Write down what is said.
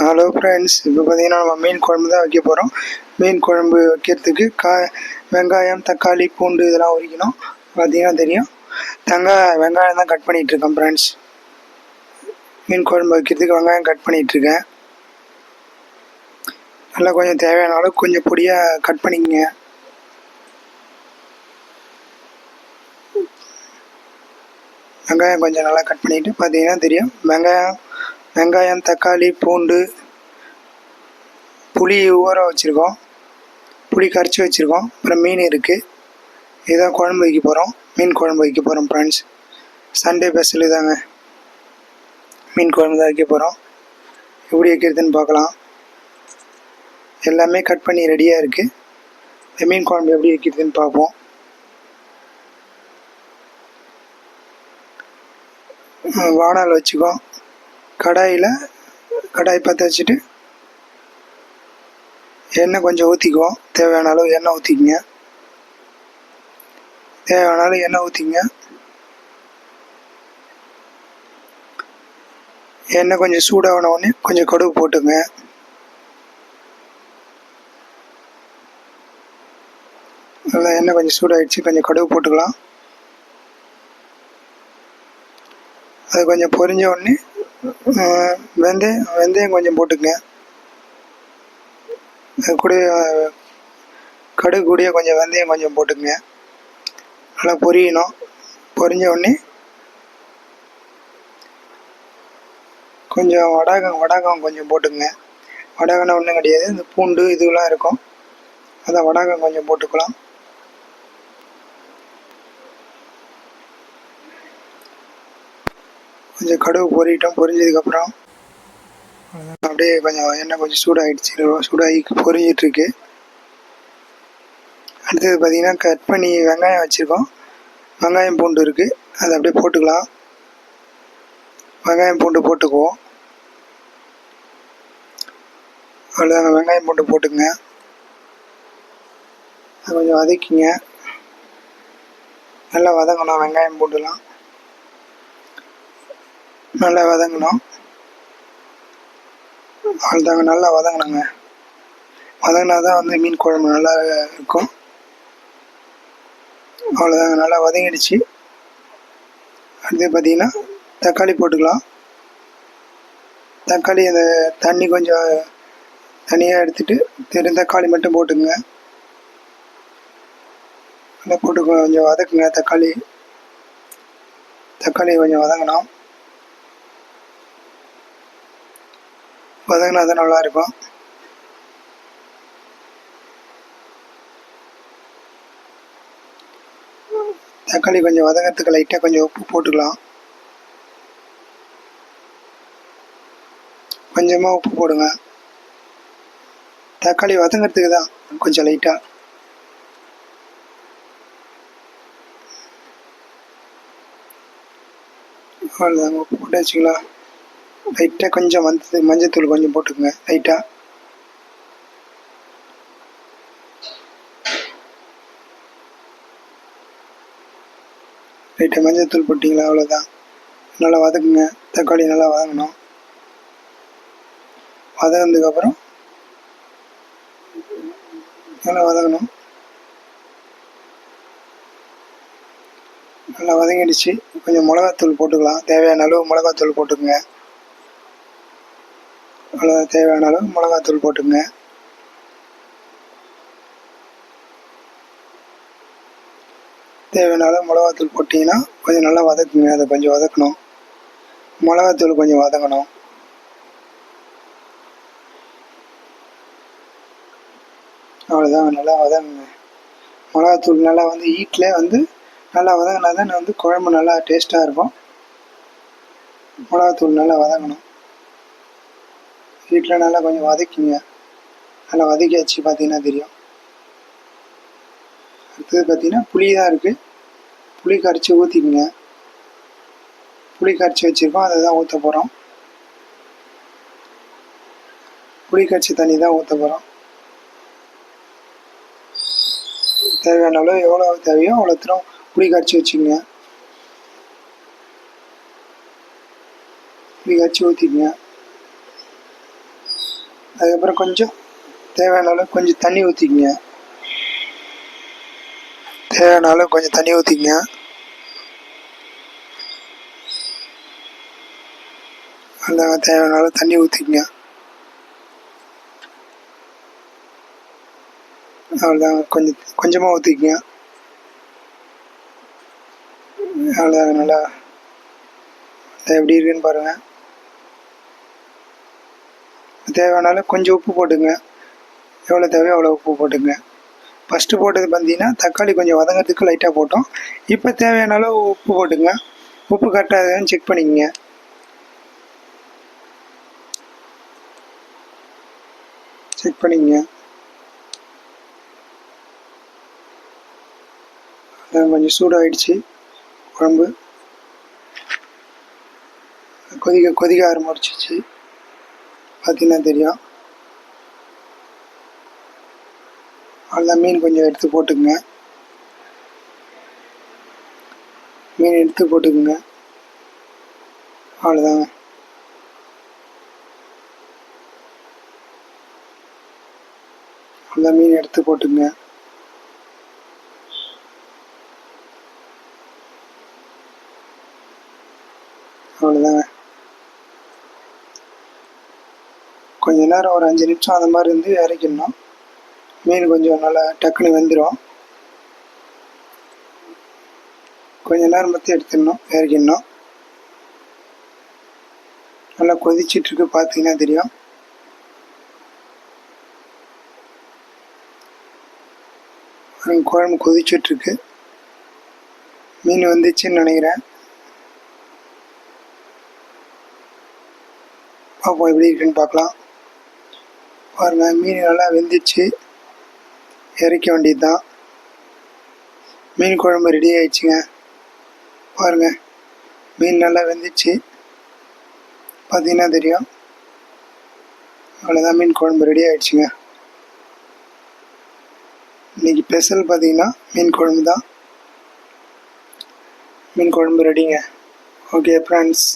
Hello friends இப்போ பார்த்தீங்கன்னா நம்ம மீன் குழம்பு தான் வைக்க போகிறோம் மீன் குழம்பு வைக்கிறதுக்கு கா வெங்காயம் தக்காளி பூண்டு இதெல்லாம் உரிக்கணும். பார்த்தீங்கன்னா தெரியும். தேங்காய் வெங்காயம் தான் கட் பண்ணிகிட்ருக்கேன் ஃப்ரெண்ட்ஸ் மீன் குழம்பு வைக்கிறதுக்கு வெங்காயம் கட் பண்ணிகிட்ருக்கேன் நல்லா கொஞ்சம் தேவையான அளவு கொஞ்சம் பொடியாக கட் பண்ணிக்கங்க. வெங்காயம் கொஞ்சம் நல்லா கட் பண்ணிவிட்டு பார்த்தீங்கன்னா தெரியும். வெங்காயம் வெங்காயம் தக்காளி பூண்டு புளி ஊற வச்சுருக்கோம். புளி கரைச்சி வச்சுருக்கோம். அப்புறம் மீன் இருக்குது இதுதான் குழம்பு வைக்க போகிறோம் மீன் குழம்பு வைக்க போகிறோம் ஃப்ரெண்ட்ஸ் சண்டே ஸ்பெஷல் இதாங்க மீன் குழம்பு தான் வைக்க போகிறோம் எப்படி வைக்கிறதுன்னு பார்க்கலாம். எல்லாமே கட் பண்ணி ரெடியாக இருக்குது இந்த மீன் குழம்பு எப்படி வைக்கிறதுன்னு பார்ப்போம். வானால் வச்சுக்கோம். வச்சுக்கோ கடாயில் கடாய் பற்ற வச்சுட்டு எண்ணெய் கொஞ்சம் ஊற்றிக்குவோம் தேவையான அளவு எண்ணெய் ஊற்றிக்கிங்க தேவையான அளவு எண்ணெய் ஊற்றிங்க எண்ணெய் கொஞ்சம் சூடான உடனே கொஞ்சம் கடுகு போட்டுங்க. நல்லா எண்ணெய் கொஞ்சம் சூடாயிடுச்சு. கொஞ்சம் கடுகு போட்டுக்கலாம். அது கொஞ்சம் பொரிஞ்ச உடனே வெந்தயம் வெந்தயம் கொஞ்சம் போட்டுக்கங்க. அது கூட கடுகு கூடிய கொஞ்சம் வெந்தயம் கொஞ்சம் போட்டுக்கங்க. நல்லா பொரியணும். பொரிஞ்ச உடனே கொஞ்சம் வடகம் வடகம் கொஞ்சம் போட்டுக்கங்க. வடகம்னா ஒன்றும் கிடையாது. இந்த பூண்டு இதுலாம் இருக்கும். அதான் வடகம் கொஞ்சம் போட்டுக்கலாம். கொஞ்சம் கடுகு பொறிட்டோம். பொரிஞ்சதுக்கப்புறம் அப்படியே கொஞ்சம் எண்ணெய் கொஞ்சம் சூடாகிடுச்சு சூடாகி பொறிஞ்சிட்ருக்கு. அடுத்தது பார்த்திங்கன்னா கட் பண்ணி வெங்காயம் வச்சுருக்கோம். வெங்காயம் பூண்டு இருக்குது அதை அப்படியே போட்டுக்கலாம். வெங்காயம் பூண்டு போட்டுக்குவோம். அவ்வளோதாங்க வெங்காயம் பூண்டு போட்டுக்குங்க. அதை கொஞ்சம் வதக்கிங்க. நல்லா வதங்கணும் வெங்காயம் பூண்டுலாம். நல்லா வதங்கணும். அவ்வளோதாங்க நல்லா வதங்கினாங்க. வதங்கினா தான் வந்து மீன் குழம்பு நல்லா இருக்கும். அவ்வளோதாங்க நல்லா வதங்கிடுச்சு. அடுத்து பார்த்தீங்கன்னா தக்காளி போட்டுக்கலாம். தக்காளி அந்த தண்ணி கொஞ்சம் தனியாக எடுத்துகிட்டு வெறும் தக்காளி மட்டும் போட்டுக்குங்க. நல்லா போட்டு கொஞ்சம் வதக்குங்க தக்காளி. தக்காளி கொஞ்சம் வதங்கணும். வதங்கினா தான் நல்லா இருக்கும். தக்காளி கொஞ்சம் வதங்கிறதுக்கு லைட்டாக கொஞ்சம் உப்பு போட்டுக்கலாம். கொஞ்சமாக உப்பு போடுங்க. தக்காளி வதங்கிறதுக்கு தான் கொஞ்சம் லைட்டாக அவ்வளோதாங்க உப்பு போட்டு வச்சுக்கலாம் லைட்டாக கொஞ்சம் மஞ்சள் மஞ்சத்தூள் கொஞ்சம் போட்டுக்கோங்க லைட்டாக லைட்டாக மஞ்சத்தூள் போட்டிங்களா அவ்வளோதான் நல்லா வதக்குங்க தக்காளி நல்லா வதங்கணும். வதங்கினதுக்கப்புறம் நல்லா வதங்கணும். நல்லா வதங்கிடுச்சு. கொஞ்சம் மிளகாத்தூள் போட்டுக்கலாம். தேவையான அளவு மிளகாத்தூள் போட்டுக்கோங்க. அவ்வளோ தேவையான அளவு மிளகாத்தூள் போட்டுங்க தேவையான அளவு மிளகாத்தூள் போட்டிங்கன்னா கொஞ்சம் நல்லா வதக்குங்க. அதை கொஞ்சம் வதக்கணும். மிளகாத்தூள் கொஞ்சம் வதங்கணும். அவ்வளோதான் நல்லா வதங்குங்க. மிளகாத்தூள் நல்லா வந்து ஹீட்டில் வந்து நல்லா வதங்கினா தான் வந்து குழம்பு நல்லா டேஸ்ட்டாக இருக்கும். மிளகாத்தூள் நல்லா வதங்கணும். வீட்டில் நல்லா கொஞ்சம் வதக்கிங்க. நல்லா வதக்கி வச்சு பார்த்தீங்கன்னா தெரியும். அடுத்தது பார்த்தீங்கன்னா புளி தான் இருக்குது புளி கரைச்சி ஊற்றிக்குங்க புளி கரைச்சி வச்சுருக்கோம். அதை தான் ஊற்ற போகிறோம் புளி கரைச்சி தண்ணி தான் ஊற்ற போகிறோம் தேவையான அளவு எவ்வளோ தேவையோ அவ்வளோ தூரம் புளி கரைச்சி வச்சுக்கோங்க. புளி கரைச்சி ஊற்றிக்கங்க அதுக்கப்புறம் கொஞ்சம் தேவையான அளவு கொஞ்சம் தண்ணி ஊற்றிக்கிங்க தேவையான அளவு கொஞ்சம் தண்ணி ஊற்றிக்கிங்க அந்த தேவையான அளவு தண்ணி ஊற்றிக்கிங்க அவ்வளோதான் கொஞ்சம் கொஞ்சமாக ஊற்றிக்கிங்க அவ்வளோதான் நல்லா. எப்படி இருக்குன்னு பாருங்கள் தேவையான அளவு கொஞ்சம் உப்பு போட்டுங்க. எவ்வளோ தேவையோ அவ்வளோ உப்பு போட்டுங்க. ஃபஸ்ட்டு போட்டது பார்த்தீங்கன்னா தக்காளி கொஞ்சம் வதங்கிறதுக்கு லைட்டாக போட்டோம். இப்போ தேவையான அளவு உப்பு போட்டுங்க. உப்பு கரெக்டாகன்னு செக் பண்ணிக்கங்க. செக் பண்ணிக்கங்க. கொஞ்சம் சூடாகிடுச்சு குழம்பு. கொதிக்க கொதிக்க ஆரம்பிச்சிச்சு பார்த்தீங்கன்னா தெரியும்? அவ்வளோதான் மீன் கொஞ்சம் எடுத்து போட்டுக்குங்க. மீன் எடுத்து போட்டுக்குங்க. அவ்வளோதாங்க. அந்த மீன் எடுத்து போட்டுங்க அவ்வளோதாங்க. கொஞ்சம் நேரம் ஒரு அஞ்சு நிமிஷம் அந்த மாதிரி இருந்து இறக்கிடணும். மீன் கொஞ்சம் நல்லா டக்குன்னு வெந்துடும் கொஞ்சம் நேரம் பற்றி எடுத்துடணும் இறக்கிடணும். நல்லா கொதிச்சிட்ருக்கு பார்த்தீங்கன்னா தெரியும். குழம்பு கொதிச்சிட்ருக்கு மீன் வந்துச்சுன்னு நினைக்கிறேன். பார்ப்போம் எப்படி இருக்குன்னு பார்க்கலாம். பாருங்க மீன் நல்லா வெந்துச்சு. இறக்க வேண்டியது தான் மீன் குழம்பு ரெடி ஆயிடுச்சுங்க. பாருங்க மீன் நல்லா வெந்துச்சு. பார்த்தீங்கன்னா தெரியும். அவ்வளோதான் மீன் குழம்பு ரெடி ஆயிடுச்சுங்க. இன்னைக்கு ஸ்பெஷல் பார்த்தீங்கன்னா மீன் குழம்பு தான் மீன் குழம்பு ரெடிங்க ஓகே ஃப்ரெண்ட்ஸ்